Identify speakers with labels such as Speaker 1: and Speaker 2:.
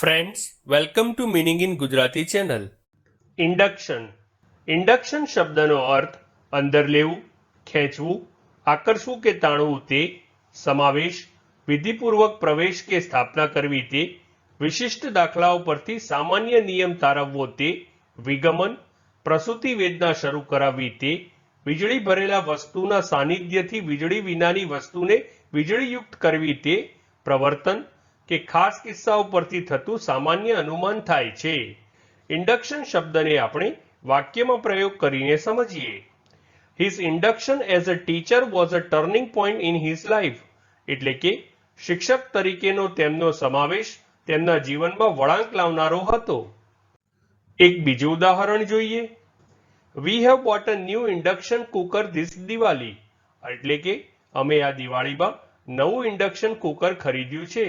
Speaker 1: Friends welcome to meaning in Gujarati channel induction induction શબ્દનો અર્થ અંદર લેવું, ખેંચવું, આકર્ષવું કે તાણવું તે સમાવેશ, વિધિપૂર્વક પ્રવેશ કે સ્થાપના કરવી તે, વિશિષ્ટ દાખલાઓ પરથી સામાન્ય નિયમ તારવવો તે, વિગમન, પ્રસૂતિ વેદના શરૂ કરાવવી તે, વીજળી ભરેલા વસ્તુના સાનિધ્યથી વીજળી વિનાની વસ્તુને વીજળીયુક્ત કરવી તે, પ્રવર્તન કે ખાસ કિસ્સાઓ પરથી થતું સામાન્ય અનુમાન થાય છે. ઇન્ડક્શન શબ્દને આપણે વાક્યમાં પ્રયોગ કરીને સમજીએ. His induction as a teacher was a turning point in his life એટલે કે શિક્ષક તરીકેનો તેમનો સમાવેશ તેમના જીવનમાં વળાંક લાવનારો હતો. એક બીજું ઉદાહરણ જોઈએ. We have bought a new induction cooker this Diwali એટલે કે અમે આ દિવાળીમાં નવું ઇન્ડક્શન કુકર ખરીદ્યું છે.